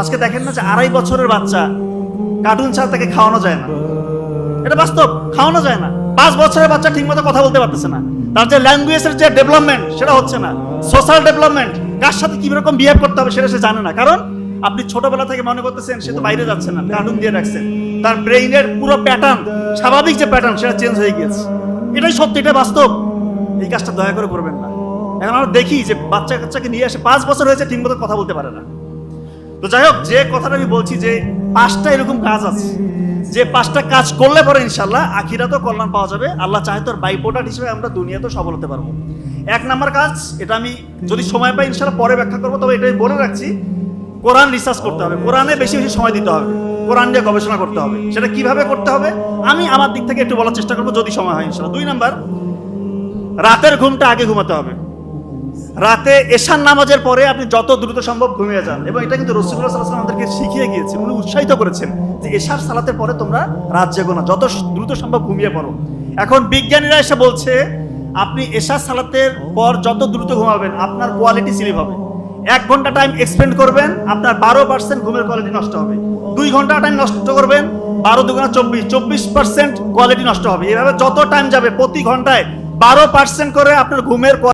আজকে দেখেন না যে আড়াই বছরের বাচ্চা কার্টুন ছাড়া তাকে খাওয়ানো যায় না। এটা বাস্তব, খাওয়ানো যায় না। পাঁচ বছরের বাচ্চা ঠিকমতো কথা বলতে পারতেছে না। তার যে ল্যাঙ্গুয়েজের যে ডেভেলপমেন্ট সেটা হচ্ছে না। সোশ্যাল ডেভেলপমেন্ট কার সাথে কি রকম বিহেভ করতে হবে সেটা সে জানে না। কারণ আপনি ছোটবেলা থেকে মনে করতেছেন, সে তো বাইরে যাচ্ছে না কার্টুন দিয়ে রাখছেন তার ব্রেইনের পুরো প্যাটার্ন স্বাভাবিক যে প্যাটার্ন সেটা চেঞ্জ হয়ে গিয়েছে। এটাই সত্যি, এটা বাস্তব। এই কাজটা দয়া করে করবেন না। এখন আমরা দেখি যে বাচ্চা কাচ্চাকে নিয়ে আসে পাঁচ বছর হয়েছে, ঠিকমতো কথা বলতে পারে না। তো যাই হোক, যে কথাটা আমি বলছি যে পাঁচটা এরকম কাজ আছে। যে পাঁচটা কাজ করলে পরে ইনশাল্লাহ আখিরাতেও কল্যাণ পাওয়া যাবে। আল্লাহ চাহে তোর বাই প্রোডাক্ট হিসেবে আমরা দুনিয়াতেও সফল হতে পারব। এক নাম্বার কাজ, এটা আমি যদি সময় পাই ইনশাল্লাহ পরে ব্যাখ্যা করব, তবে এটাই বলে রাখছি, কোরআন রিসার্চ করতে হবে। কোরআনে বেশি বেশি সময় দিতে হবে। কোরআন নিয়ে গবেষণা করতে হবে। সেটা কীভাবে করতে হবে? আমি আমার দিক থেকে একটু বলার চেষ্টা করব যদি সময় হয় ইনশাল্লাহ দুই নাম্বার, রাতের ঘুমটা আগে ঘুমাতে হবে। রাতে এশান নামাজের পরে আপনি যত দ্রুত সম্ভব ঘুমিয়ে যান। এবং এটা কিন্তু রসুল্লাহ সাল্লাম আমাদেরকে শিখিয়ে গিয়েছেন উনি উৎসাহিত করেছেন যে এশার সালাতের পরে তোমরা রাত জেগো না, যত দ্রুত সম্ভব ঘুমিয়ে পড়ো। এখন বিজ্ঞানীরা এসে বলছে, আপনি এশার সালাতের পর যত দ্রুত ঘুমাবেন, আপনার কোয়ালিটি স্লিপ হবে। এক ঘণ্টা টাইম এক্সপেন্ড করবেন, আপনার বারো পার্সেন্ট ঘুমের কোয়ালিটি নষ্ট হবে। দুই ঘণ্টা টাইম নষ্ট করবেন, বারো দুগুণা চব্বিশ চব্বিশ পার্সেন্ট কোয়ালিটি নষ্ট হবে। এভাবে যত টাইম যাবে, প্রতি ঘন্টায় বারো পার্সেন্ট করে আপনার ঘুমের